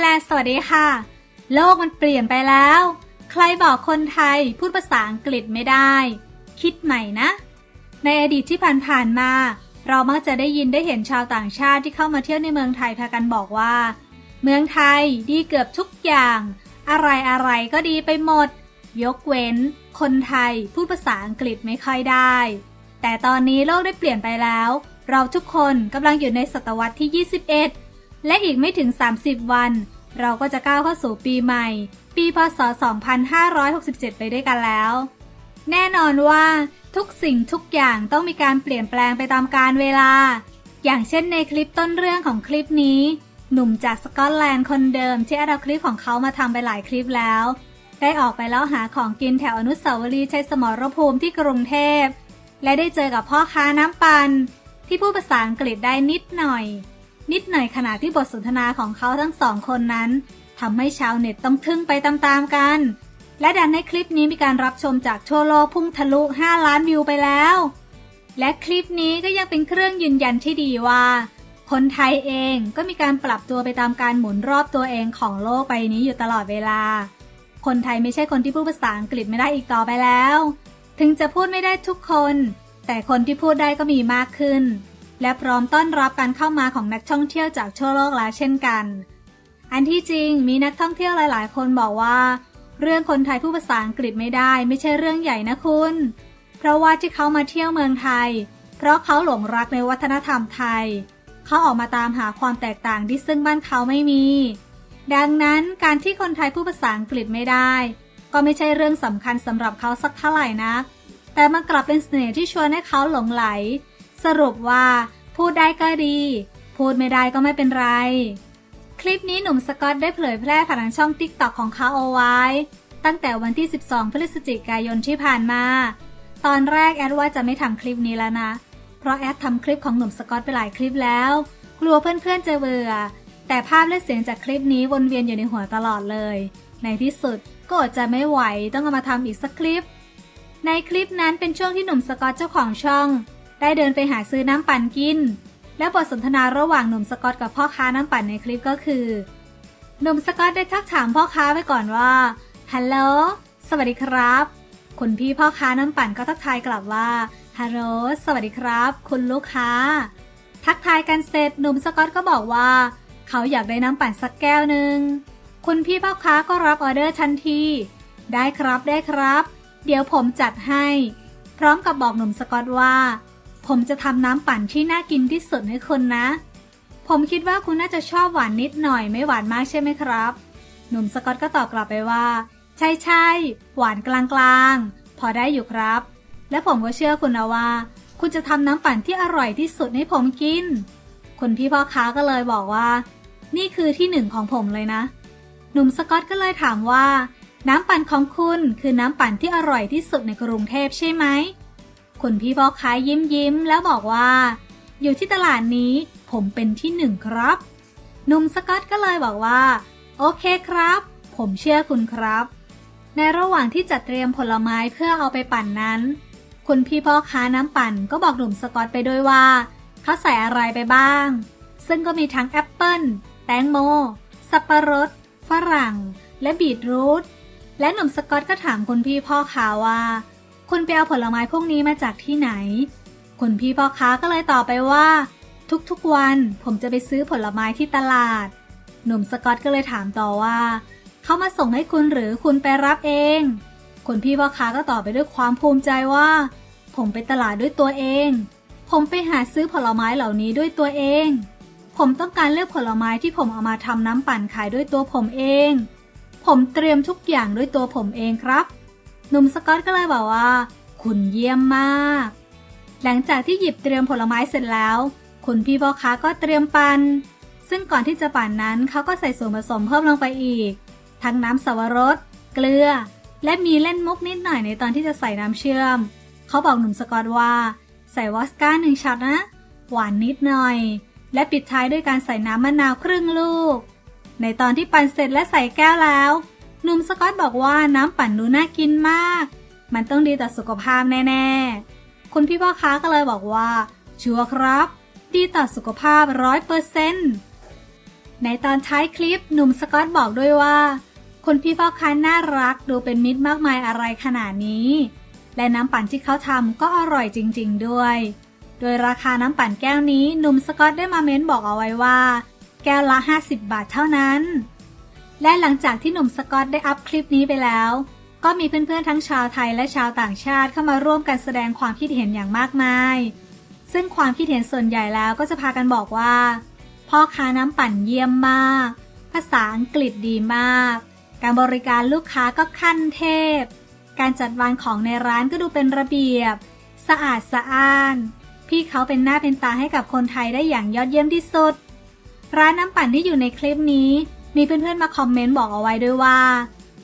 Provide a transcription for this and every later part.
แลนด์สวัสดีค่ะ โลกมันเปลี่ยนไปแล้ว ใครบอกคนไทยพูดภาษาอังกฤษไม่ได้ คิดใหม่นะ ในอดีตที่ผ่านๆมา เรามักจะได้ยินได้เห็นชาวต่างชาติที่เข้ามาเที่ยวในเมืองไทยพากันบอกว่า เมืองไทยดีเกือบทุกอย่าง อะไรอะไรๆก็ดีไปหมด ยกเว้น คนไทยพูดภาษาอังกฤษไม่ค่อยได้ แต่ตอนนี้โลกได้เปลี่ยนไปแล้ว เราทุกคนกำลังอยู่ในศตวรรษที่ 21 และอีกไม่ถึง 30 วัน เราก็จะก้าวเข้าสู่ปีใหม่ ปีพศ 2567 ไปด้วยกันแล้ว แน่นอนว่าทุกสิ่งทุกอย่างต้องมีการเปลี่ยนแปลงไปตามกาลเวลา อย่างเช่นในคลิปต้นเรื่องของคลิปนี้ หนุ่มจากสกอตแลนด์คนเดิมที่เอาคลิปของเขามาทำไปหลายคลิปแล้ว ได้ออกไปแล้วหาของกินแถวอนุสาวรีย์ชัยสมรภูมิที่กรุงเทพ และได้เจอกับพ่อค้าน้ำปันที่พูดภาษาอังกฤษได้นิดหน่อย นิดหน่อยขณะที่บทสนทนาของเขาทั้งสองคนนั้นทำให้ชาวเน็ตต้องทึ่งไปตามๆกัน และดันให้คลิปนี้มีการรับชมจากทั่วโลกพุ่งทะลุ 5 ล้านวิวไปแล้ว และคลิปนี้ก็ยังเป็นเครื่องยืนยันที่ดีว่า คนไทยเองก็มีการปรับตัวไปตามการหมุนรอบตัวเองของโลกใบนี้อยู่ตลอดเวลา คนไทยไม่ใช่คนที่พูดภาษาอังกฤษไม่ได้อีกต่อไปแล้ว ถึงจะพูดไม่ได้ทุกคน แต่คนที่พูดได้ก็มีมากขึ้น และพร้อมต้อนรับการเข้ามาของนักท่องเที่ยวจากทั่วโลกแล้วเช่นกัน อันที่จริงมีนักท่องเที่ยวหลาย ๆ คนบอกว่า เรื่องคนไทยพูดภาษาอังกฤษไม่ได้ไม่ใช่เรื่องใหญ่นะคุณ เพราะว่าที่เขามาเที่ยวเมืองไทย เพราะเขาหลงรักในวัฒนธรรมไทย เขาออกมาตามหาความแตกต่างที่ซึ่งบ้านเขาไม่มี ดังนั้นการที่คนไทยพูดภาษาอังกฤษไม่ได้ ก็ไม่ใช่เรื่องสำคัญสำหรับเขาสักเท่าไหร่นัก แต่มันกลับเป็นเสน่ห์ที่ชวนให้เขาหลงไหล สรุปว่า พูดได้ก็ดี พูดไม่ได้ก็ไม่เป็นไร คลิปนี้หนุ่มสกอตได้เผยแพร่ผ่านทางช่องติ๊กต็อกของเขาเอาไว้ ตั้งแต่วันที่ 12 พฤศจิกายนที่ผ่านมา ตอนแรกแอดว่าจะไม่ทำคลิปนี้แล้วนะ เพราะแอดทำคลิปของหนุ่มสกอตไปหลายคลิปแล้ว กลัวเพื่อนๆจะเบื่อ แต่ภาพและเสียงจากคลิปนี้วนเวียนอยู่ในหัวตลอดเลย ในที่สุดก็อดจะไม่ไหวต้องเอามาทำอีกสักคลิป ในคลิปนั้นเป็นช่วงที่หนุ่มสกอตเจ้าของช่อง ได้เดินไปหาซื้อน้ำปั่นกิน และบทสนทนาระหว่างหนุ่มสกอตกับพ่อค้าน้ำปั่นในคลิปก็คือ หนุ่มสกอตได้ทักถามพ่อค้าไว้ก่อนว่าฮัลโหลสวัสดีครับ คุณพี่พ่อค้าน้ำปั่นก็ทักทายกลับว่าฮัลโหลสวัสดีครับ คุณลูกค้า ทักทายกันเสร็จหนุ่มสกอตก็บอกว่า เขาอยากได้น้ำปั่นสักแก้วหนึ่งคุณพี่พ่อค้าก็รับออเดอร์ทันที ได้ครับได้ครับ เดี๋ยวผมจัดให้ พร้อมกับบอกหนุ่มสกอตว่า ผมจะทำน้ำปั่นที่น่ากินที่สุดให้คุณนะ ผมคิดว่าคุณน่าจะชอบหวานนิดหน่อยไม่หวานมากใช่ไหมครับ หนุ่มสกอตก็ตอบกลับไปว่า ใช่ใช่หวานกลางๆ พอได้อยู่ครับ และผมก็เชื่อคุณนะว่า คุณจะทำน้ำปั่นที่อร่อยที่สุดให้ผมกิน คุณพี่พ่อค้าก็เลยบอกว่า นี่คือที่หนึ่งของผมเลยนะ หนุ่มสกอตก็เลยถามว่า น้ำปั่นของคุณคือน้ำปั่นที่อร่อยที่สุดในกรุงเทพใช่ไหม คุณพี่พ่อค้ายิ้มยิ้มแล้วบอกว่า อยู่ที่ตลาดนี้ผมเป็นที่หนึ่งครับ หนุ่มสกอตก็เลยบอกว่า โอเคครับ ผมเชื่อคุณครับ ในระหว่างที่จัดเตรียมผลไม้เพื่อเอาไปปั่นนั้น คุณพี่พ่อค้าน้ำปั่นก็บอกหนุ่มสกอตไปด้วยว่า เขาใส่อะไรไปบ้าง ซึ่งก็มีทั้งแอปเปิลแตงโม สับปะรด ฝรั่ง และบีทรูทและหนุ่มสกอตก็ถามคุณพี่พ่อค้าว่า คุณไปเอาผลไม้พวกนี้มาจากที่ไหน คุณพี่พ่อค้าก็เลยตอบไปว่า ทุกๆวันผมจะไปซื้อผลไม้ที่ตลาด หนุ่มสกอตก็เลยถามต่อว่า เขามาส่งให้คุณหรือคุณไปรับเอง คุณพี่พ่อค้าก็ตอบไปด้วยความภูมิใจว่า ผมไปตลาดด้วยตัวเอง ผมไปหาซื้อผลไม้เหล่านี้ด้วยตัวเอง ผมต้องการเลือกผลไม้ที่ผมเอามาทำน้ำปั่นขายด้วยตัวผมเอง ผมเตรียมทุกอย่างด้วยตัวผมเองครับ หนุ่มสกอตก็เลยบอกว่า คุณเยี่ยมมาก หลังจากที่หยิบเตรียมผลไม้เสร็จแล้ว คุณพี่พ่อค้าก็เตรียมปัน่นซึ่งก่อนที่จะปั่นนั้นเขาก็ใส่ส่วนผสมเพิ่มลงไปอีก ทั้งน้ำสับปะรดเกลือ และมีเล่นมุกนิดหน่อยในตอนที่จะใส่น้ำเชื่อม เขาบอกหนุ่มสกอตว่า ใส่วอสก้าหนึ่งช็อตนะ หวานนิดหน่อย และปิดท้ายด้วยการใส่น้ำมะนาวครึ่งลูก ในตอนที่ปั่นเสร็จและใส่แก้วแล้ว หนุ่มสกอตบอกว่าน้ำปั่นดูน่ากินมาก มันต้องดีต่อสุขภาพแน่ๆ คุณพี่พ่อค้าก็เลยบอกว่า ชัวร์ครับ ดีต่อสุขภาพร้อยเปอร์เซนต์ในตอนท้ายคลิปหนุ่มสกอตบอกด้วยว่า คุณพี่พ่อค้าน่ารักดูเป็นมิตรมากมายอะไรขนาดนี้ และน้ำปั่นที่เขาทำก็อร่อยจริง ๆ ด้วย โดยราคาน้ำปั่นแก้วนี้หนุ่มสกอตได้มาเม้นบอกเอาไว้ว่า แก้วละ 50 บาทเท่านั้น และหลังจากที่หนุ่มสกอตได้อัพคลิปนี้ไปแล้ว ก็มีเพื่อนๆทั้งชาวไทยและชาวต่างชาติเข้ามาร่วมกันแสดงความคิดเห็นอย่างมากมาย ซึ่งความคิดเห็นส่วนใหญ่แล้วก็จะพากันบอกว่า พ่อค้าน้ำปั่นเยี่ยมมาก ภาษาอังกฤษดีมาก การบริการลูกค้าก็ขั้นเทพ การจัดวางของในร้านก็ดูเป็นระเบียบ สะอาดสะอ้าน พี่เขาเป็นหน้าเป็นตาให้กับคนไทยได้อย่างยอดเยี่ยมที่สุด ร้านน้ำปั่นที่อยู่ในคลิปนี้ มีเพื่อนๆมาคอมเมนต์บอกเอาไว้ด้วยว่า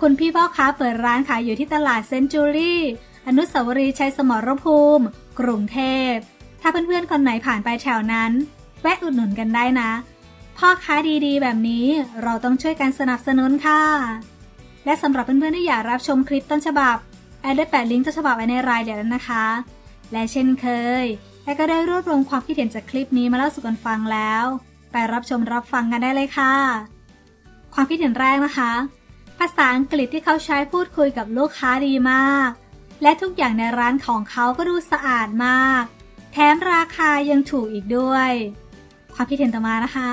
คุณพี่พ่อค้าเปิดร้านขายอยู่ที่ตลาดเซนจูรี่อนุสาวรีย์ชัยสมรภูมิ กรุงเทพ ถ้าเพื่อนๆคนไหนผ่านไปแถวนั้น แวะอุดหนุนกันได้นะ พ่อค้าดีๆ แบบนี้เราต้องช่วยกันสนับสนุนค่ะ และสำหรับเพื่อนๆที่อยากรับชมคลิปต้นฉบับ แอดได้แปะลิงก์ต้นฉบับไว้ในรายละเอียดแล้วนะคะ และเช่นเคยแอดก็ได้รวบรวมความคิดเห็นจากคลิปนี้มาเล่าสู่กันฟังแล้ว ไปรับชมรับฟังกันได้เลยค่ะ ความคิดเห็นแรกนะคะ ภาษาอังกฤษที่เขาใช้พูดคุยกับลูกค้าดีมาก และทุกอย่างในร้านของเขาก็ดูสะอาดมาก แถมราคายังถูกอีกด้วย ความคิดเห็นต่อมานะคะ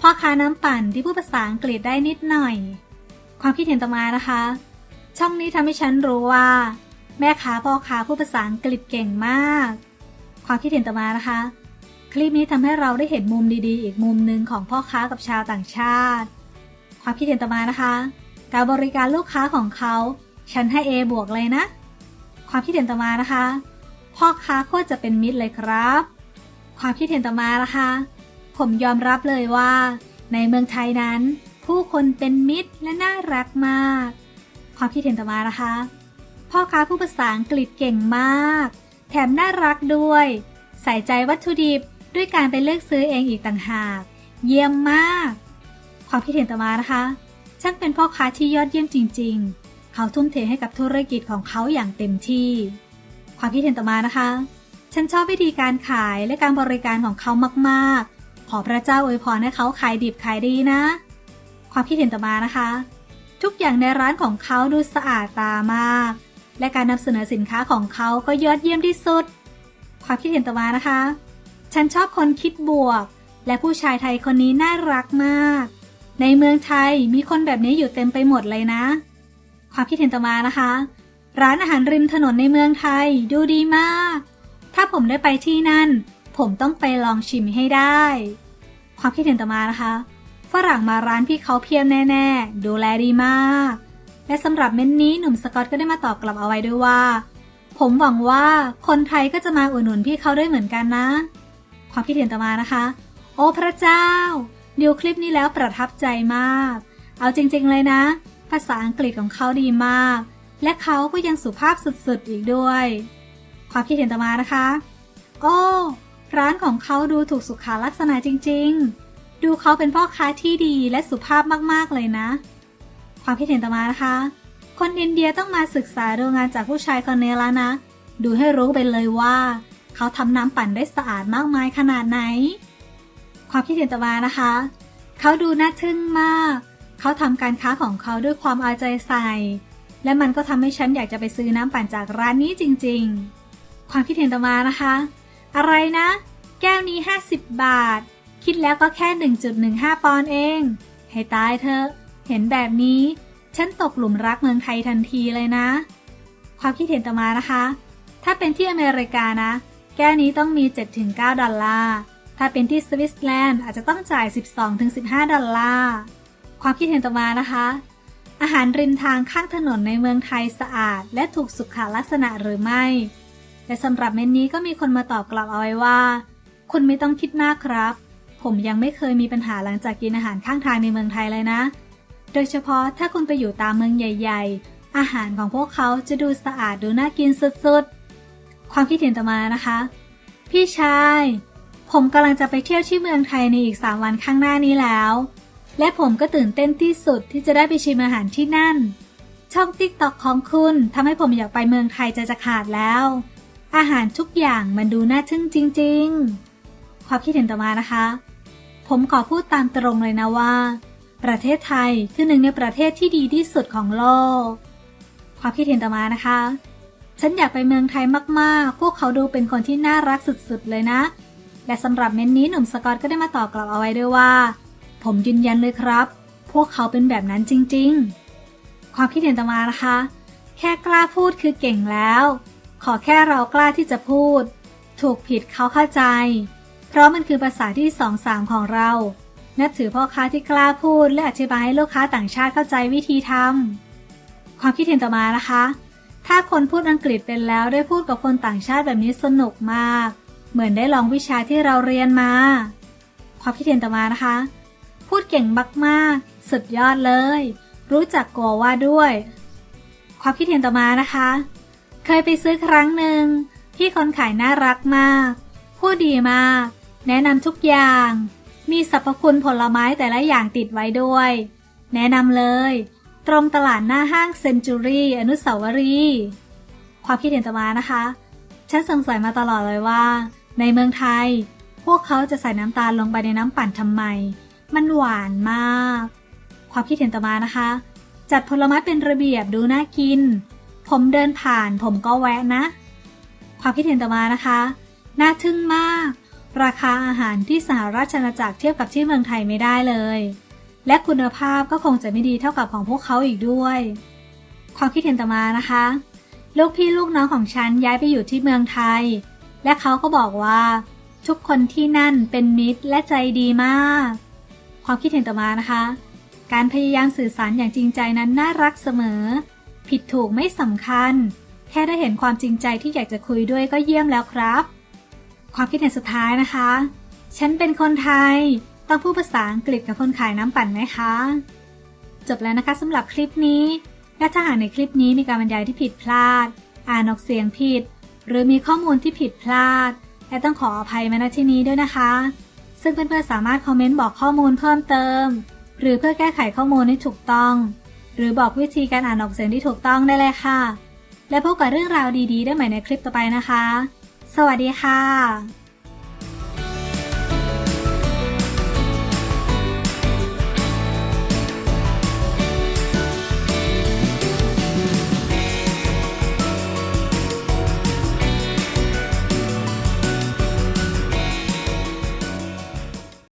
พ่อค้าน้ำปั่นที่พูดภาษาอังกฤษได้นิดหน่อย ความคิดเห็นต่อมานะคะ ช่องนี้ทำให้ฉันรู้ว่า แม่ค้าพ่อค้าพูดภาษาอังกฤษเก่งมาก ความคิดเห็นต่อมานะคะ คลิปนี้ทำให้เราได้เห็นมุมดีๆ อีกมุมหนึ่งของพ่อค้ากับชาวต่างชาติ ความคิดเห็นต่อมานะคะ การบริการลูกค้าของเขา ฉันให้ A บวกเลยนะ ความคิดเห็นต่อมานะคะ พ่อค้าโคตรจะเป็นมิตรเลยครับ ความคิดเห็นต่อมานะคะ ผมยอมรับเลยว่า ในเมืองไทยนั้น ผู้คนเป็นมิตรและน่ารักมาก ความคิดเห็นต่อมานะคะ พ่อค้าผู้ภาษาอังกฤษเก่งมาก แถมน่ารักด้วย ใส่ใจวัตถุดิบด้วยการไปเลือกซื้อเองอีกต่างหาก เยี่ยมมาก ความคิดเห็นต่อมานะคะ ช่างเป็นพ่อค้าที่ยอดเยี่ยมจริง ๆ เขาทุ่มเทให้กับธุรกิจของเขาอย่างเต็มที่ ความคิดเห็นต่อมานะคะ ฉันชอบวิธีการขายและการบริการของเขามากๆ ขอพระเจ้าอวยพรให้เขาขายดิบขายดีนะ ความคิดเห็นต่อมานะคะ ทุกอย่างในร้านของเขาดูสะอาดตามาก และการนำเสนอสินค้าของเขาก็ยอดเยี่ยมที่สุด ความคิดเห็นต่อมานะคะ ฉันชอบคนคิดบวก และผู้ชายไทยคนนี้น่ารักมาก ในเมืองไทยมีคนแบบนี้อยู่เต็มไปหมดเลยนะ ความคิดเห็นต่อมานะคะ ร้านอาหารริมถนนในเมืองไทยดูดีมาก ถ้าผมได้ไปที่นั่น ผมต้องไปลองชิมให้ได้ ความคิดเห็นต่อมานะคะ ฝรั่งมาร้านพี่เขาเพียบแน่ ๆ ดูแลดีมาก และสำหรับเม้นนี้หนุ่มสกอตก็ได้มาตอบกลับเอาไว้ด้วยว่า ผมหวังว่าคนไทยก็จะมาอุดหนุนพี่เขาด้วยเหมือนกันนะ ความคิดเห็นต่อมานะคะ โอ้พระเจ้า ดูคลิปนี้แล้วประทับใจมาก เอาจริงๆเลยนะ ภาษาอังกฤษของเขาดีมาก และเขาก็ยังสุภาพสุดๆอีกด้วย ความคิดเห็นต่อมานะคะ โอ้ ร้านของเขาดูถูกสุขาลักษณะจริงๆ ดูเขาเป็นพ่อค้าที่ดีและสุภาพมากๆเลยนะ ความคิดเห็นต่อมานะคะ คนอินเดียต้องมาศึกษาดูงานจากผู้ชายคนนี้แล้วนะ ดูให้รู้ไปเลยว่า เขาทำน้ำปั่นได้สะอาดมากมายขนาดไหน ความคิดเห็นต่อมานะคะ เขาดูน่าทึ่งมาก เขาทำการค้าของเขาด้วยความเอาใจใส่ และมันก็ทำให้ฉันอยากจะไปซื้อน้ำปั่นจากร้านนี้จริงๆ ความคิดเห็นต่อมานะคะ อะไรนะ แก้วนี้ 50 บาท คิดแล้วก็แค่ 1.15 ปอนด์เอง ให้ตายเถอะ เห็นแบบนี้ ฉันตกหลุมรักเมืองไทยทันทีเลยนะ ความคิดเห็นต่อมานะคะ ถ้าเป็นที่อเมริกานะ แก้วนี้ต้องมี 7-9 ดอลลาร์ ถ้าเป็นที่สวิตเซอร์แลนด์อาจจะต้องจ่าย 12-15 ดอลลาร์ ความคิดเห็นต่อมานะคะ อาหารริมทางข้างถนนในเมืองไทยสะอาด และถูกสุขลักษณะหรือไม่ และสำหรับเมนนี้ก็มีคนมาตอบกลับเอาไว้ว่า คุณไม่ต้องคิดมากครับ ผมยังไม่เคยมีปัญหาหลังจากกินอาหารข้างทางในเมืองไทยเลยนะ โดยเฉพาะถ้าคุณไปอยู่ตามเมืองใหญ่ ๆ อาหารของพวกเขาจะดูสะอาดดูน่ากินสุดๆ ความคิดเห็นต่อมานะคะ พี่ชาย ผมกำลังจะไปเที่ยวที่เมืองไทยในอีก 3 วันข้างหน้านี้แล้ว และผมก็ตื่นเต้นที่สุดที่จะได้ไปชิมอาหารที่นั่น ช่องติ๊กต็อกของคุณทำให้ผมอยากไปเมืองไทยจะจะขาดแล้ว อาหารทุกอย่างมันดูน่าทึ่งจริง ๆ ความคิดเห็นต่อมานะคะ ผมขอพูดตามตรงเลยนะว่า ประเทศไทยคือหนึ่งในประเทศที่ดีที่สุดของโลก ความคิดเห็นต่อมานะคะ ฉันอยากไปเมืองไทยมากๆ พวกเขาดูเป็นคนที่น่ารักสุดๆเลยนะ และสำหรับเม้นนี้หนุ่มสกอตก็ได้มาตอบกลับเอาไว้ด้วยว่า ผมยืนยันเลยครับ พวกเขาเป็นแบบนั้นจริงๆ ความคิดเห็นต่อมานะคะ แค่กล้าพูดคือเก่งแล้ว ขอแค่เรากล้าที่จะพูด ถูกผิดเขาเข้าใจ เพราะมันคือภาษาที่สองสามของเรา นับถือพ่อค้าที่กล้าพูด และอธิบายให้ลูกค้าต่างชาติเข้าใจวิธีทำความคิดเห็นต่อมานะคะ ถ้าคนพูดอังกฤษเป็นแล้วได้พูดกับคนต่างชาติแบบนี้สนุกมาก เหมือนได้ลองวิชาที่เราเรียนมา ความคิดเห็นต่อมานะคะ พูดเก่งมากๆสุดยอดเลย รู้จักกัวว่าด้วย ความคิดเห็นต่อมานะคะ เคยไปซื้อครั้งหนึ่งพี่คนขายน่ารักมาก พูดดีมาก แนะนำทุกอย่าง มีสรรพคุณผลไม้แต่ละอย่างติดไว้ด้วย แนะนำเลย ตรงตลาดหน้าห้างเซนจูรี่อนุสาวรีย์ความคิดเห็นต่อมานะคะ ฉันสงสัยมาตลอดเลยว่า ในเมืองไทย พวกเขาจะใส่น้ำตาลลงไปในน้ำปั่นทำไม มันหวานมาก ความคิดเห็นต่อมานะคะ จัดผลไม้เป็นระเบียบดูน่ากิน ผมเดินผ่านผมก็แวะนะ ความคิดเห็นต่อมานะคะ น่าทึ่งมาก ราคาอาหารที่สหราชอาณาจักรเทียบกับที่เมืองไทยไม่ได้เลย และคุณภาพก็คงจะไม่ดีเท่ากับของพวกเขาอีกด้วย ความคิดเห็นต่อมานะคะ ลูกพี่ลูกน้องของฉันย้ายไปอยู่ที่เมืองไทย และเขาก็บอกว่า ทุกคนที่นั่นเป็นมิตรและใจดีมาก ความคิดเห็นต่อมานะคะ การพยายามสื่อสารอย่างจริงใจนั้นน่ารักเสมอ ผิดถูกไม่สำคัญ แค่ได้เห็นความจริงใจที่อยากจะคุยด้วยก็เยี่ยมแล้วครับ ความคิดเห็นสุดท้ายนะคะ ฉันเป็นคนไทย ต้องพูดภาษาอังกฤษกับคนขายน้ำปั่นไหมคะ จบแล้วนะคะสำหรับคลิปนี้และถ้าหากในคลิปนี้มีการบรรยายที่ผิดพลาด อ่านออกเสียงผิด หรือมีข้อมูลที่ผิดพลาด และต้องขออภัยมาณที่นี้ด้วยนะคะ ซึ่งเพื่อนๆสามารถคอมเมนต์บอกข้อมูลเพิ่มเติม หรือเพื่อแก้ไขข้อมูลให้ถูกต้อง หรือบอกวิธีการอ่านออกเสียงที่ถูกต้องได้เลยค่ะ และพบกับเรื่องราวดีๆ ได้ใหม่ในคลิปต่อไปนะคะ สวัสดีค่ะ